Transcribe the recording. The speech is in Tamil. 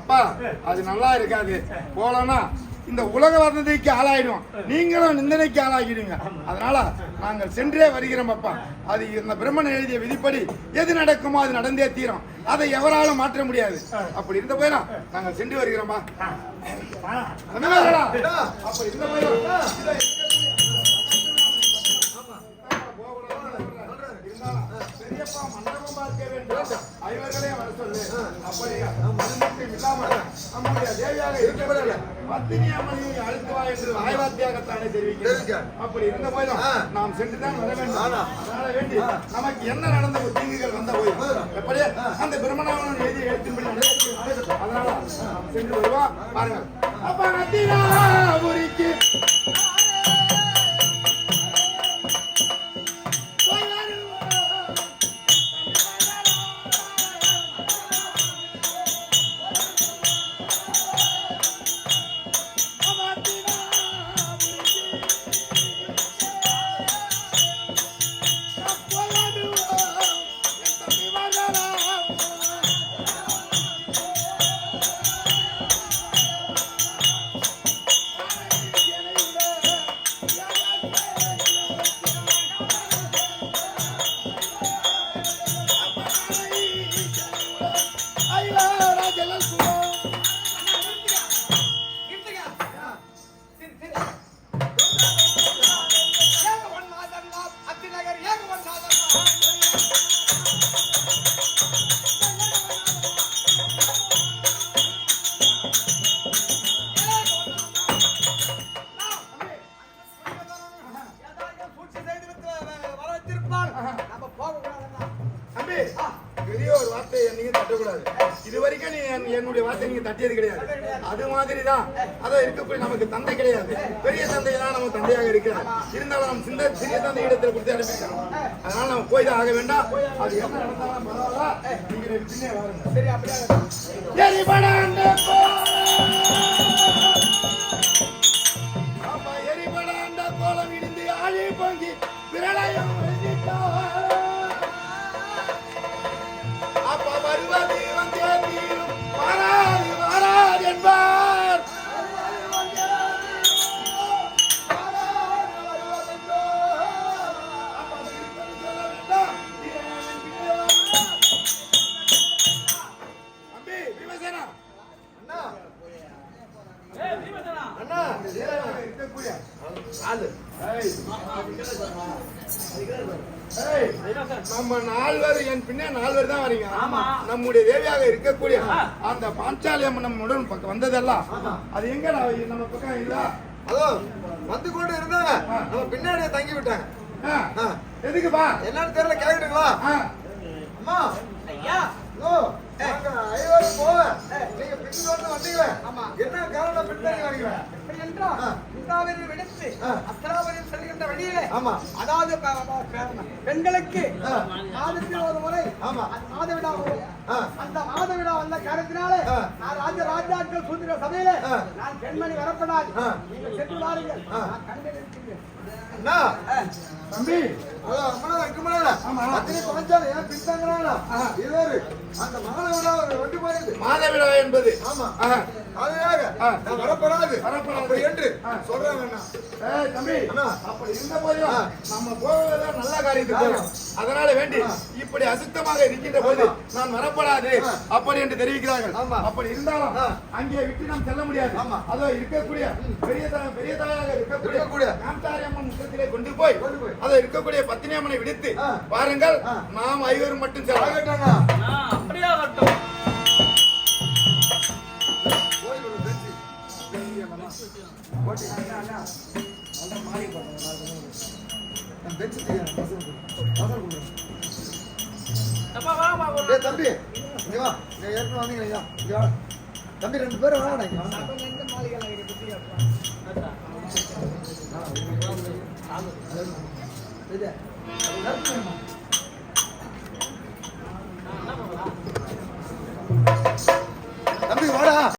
அப்பா அது நல்லா இருக்காது. போலன்னா இந்த உலக வதந்திக்கு ஆளாயிடும் நீங்களும் நிந்தனைக்கு ஆளாகிடுவீங்க. அதனால நாங்கள் சென்றே வருகிறோம் அப்பா. அது இந்த பிரம்மன் எழுதிய விதிப்படி எது நடக்குமோ அது நடந்தே தீரும். அதை எவராலும் மாற்ற முடியாது. அப்படி இருந்த போயிடும் நாங்கள் சென்று வருகிறோம்பா அந்த மாதிரிடா. அப்ப இந்த போயிடும் பெரியப்பா மண்டபம் பார்க்க வேண்டும். ஐவர்களே வர சொல்லு. அப்படியா அது மட்டும் இல்லாமல் நம்முடைய தேவியாக இருக்கிற பத்தினி அம்மனையை அழைத்து வா என்று வாய்வாத்தியாகத்தானே தெரிவிக்கிறேன். அப்படி இருந்த போதும் நாம் சென்றுதான் வர வேண்டும். அதனால வேண்டி நமக்கு என்ன நடந்த தீங்குகள் வந்த போதும். எப்படியே அந்த பிரம்மணாவன் எழுதி எழுத்தின்படி அதனால சென்று வருவோம். பாருங்கள். அப்ப நத்தினாபுரிக்கு போய் தம்பி, பெரிய ஒரு வார்த்தையை நீங்க தட்டக்கூடாது. இது வரைக்கும் நீ என்- என்னுடைய வார்த்தை நீங்க தட்டியது கிடையாது. அது மாதிரி தான் அதான் இருக்கக்கூடிய நமக்கு தந்தை கிடையாது. பெரிய தந்தை தான் நம்ம தந்தையாக இருக்கிறார். இருந்தாலும் நம்ம சிந்த சிறிய தந்தை இடத்துல கொடுத்து அனுப்பியிருக்காங்க அதனால நம்ம போய் தான் ஆக வேண்டாம். அது என்ன நடந்தாலும் பரவாயில்ல. நீங்க பின்னே வாருங்க. எரிபடாண்ட கோலம். இடிந்து ஆழி பொங்கி பிரளயம் வெடித்தார். நம்ம நால்வர் என் பின்னே நால்வர் தான் வரீங்க. நம்முடைய தேவியாக இருக்கக்கூடிய அந்த பாஞ்சாலி நம்முடன் பக்கம் வந்ததெல்லாம் அது எங்க நம்ம பக்கம் இல்ல? அதோ வந்து கொண்டு இருந்தாங்க நம்ம பின்னாடியே தங்கி விட்டாங்க. ஆ, ஆ. எதுக்குப்பா என்னன்னு தெரியல கேக்குறீங்களா ஆ, அம்மா. ஓ ஐவரும் போக நீங்க பின்னோட்டு வந்தீங்க ஆமா என்ன காரணம் பின்னாடி வரீங்க ஆமா அதாவது ப- ப- ப- பெண்களுக்கு ஆ. மாதத்தில் ஒரு முறை ஆமா. அந்த மாதவிடா. அந்த மாதவிடா வந்த காரணத்தினாலே. நான் ராஜ ராஜாக்கள் சுந்தர சபையில. நான் பெண்மணி வரப்படாது. நீங்கள் சென்று வாருங்கள். நான் கண்டு நிற்கிறேன். அண்ணா தம்பி அதோ அம்மனா இருக்கு மேல ஆமா. அத்தனை பஞ்சால ஏன் பின்தாங்கறானா இவரு அந்த மகளை விட ஒரு வண்டி போயிருது மாதவிடா என்பது. அதுக்காக. நான் வரப்படாது வரப்படாது. அப்படி என்று ஆ. சொல்றாங்க அண்ணா ஏய், தம்பி அண்ணா. அப்படி இருந்த போதும். நம்ம போவதுதான் நல்ல காரியத்துக்கு போறோம் அதனால வேண்டி இப்படி அசுத்தமாக இருக்கின்ற போது நான் வரப்படாது. அப்படி என்று தெரிவிக்கிறார்கள் ஆமா. அப்படி இருந்தாலும். அங்கே விட்டு நாம் செல்ல முடியாது ஆமா. அதோ இருக்கக்கூடிய பெரிய பெரிய தாயாக இருக்கக்கூடிய இருக்கக்கூடிய. காந்தாரி அம்மன் முகத்திலே கொண்டு போய் கொண்டு போய். அதோ இருக்கக்கூடிய பத்தினி அம்மனை விடுத்து. பாருங்கள். நாம் ஐவரும் மட்டும் செல்லலாம் ஆகட்டானா தம்பி இங்க வா இங்க ஏற்கனவே வந்தீங்க ஐயா தம்பி ரெண்டு பேரும் வாடா இங்க